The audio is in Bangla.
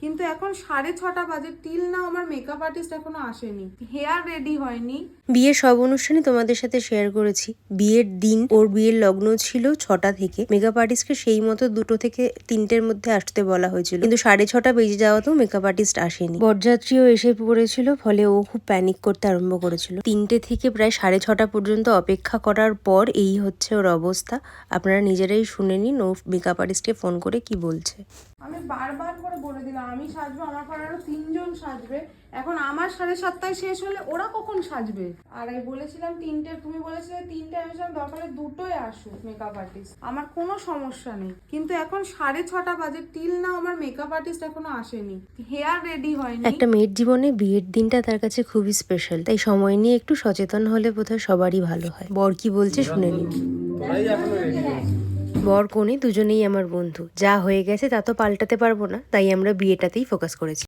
কিন্তু এখন সাড়ে ছটা বাজে। টিল না আমার মেকআপ আর্টিস্ট এখনও আসেনি। হেয়ার রেডি হয়নি। বিয়ের সব অনুষ্ঠানই তোমাদের সাথে শেয়ার করেছি। বিয়ের দিন, ওর বিয়ের লগ্ন ছিল ছটা থেকে। মেকআপ আর্টিস্টকে সেই মতো দুটো থেকে তিনটের মধ্যে আসতে বলা হয়েছিল। কিন্তু সাড়ে ছটা বেজে যাওয়াতেও মেকআপ আর্টিস্ট আসেনি। বরযাত্রীও এসে পড়েছিল, ফলে ও খুব প্যানিক করতে আরম্ভ করেছিল। তিনটে থেকে প্রায় সাড়ে ছটা পর্যন্ত অপেক্ষা করার পর এই হচ্ছে ওর অবস্থা। আপনারা নিজেরাই শুনে নিন ও মেকআপ আর্টিস্টকে ফোন করে কি বলছে। আমি বারবার করে বলে দিলাম আমি সাজবো আমার পর আরও তিনজন সাজবে। এখন আমার সাড়ে সাতটায় শেষ হলে ওরা কখন সাজবে? আর আমি বলেছিলাম তিনটে তুমি বলেছিলে তিনটে আমি বলছিলাম দরকারে দুটোই আসুক মেকআপ আর্টিস্ট আমার কোনো সমস্যা নেই। কিন্তু এখন সাড়ে ছটা বাজে টিল না আমার মেকআপ আর্টিস্ট এখনও আসেনি। হেয়ার রেডি হয়নি। একটা মেয়ের জীবনে বিয়ের দিনটা তার কাছে খুবই স্পেশাল তাই সময় নিয়ে একটু সচেতন হলে বোধহয় সবারই ভালো হয়। বর কি বলছে শুনে নিন। বর কনে দুজনেই আমার বন্ধু। যা হয়ে গেছে তা তো পাল্টাতে পারব না, তাই আমরা বিয়েটাতেই ফোকাস করেছি।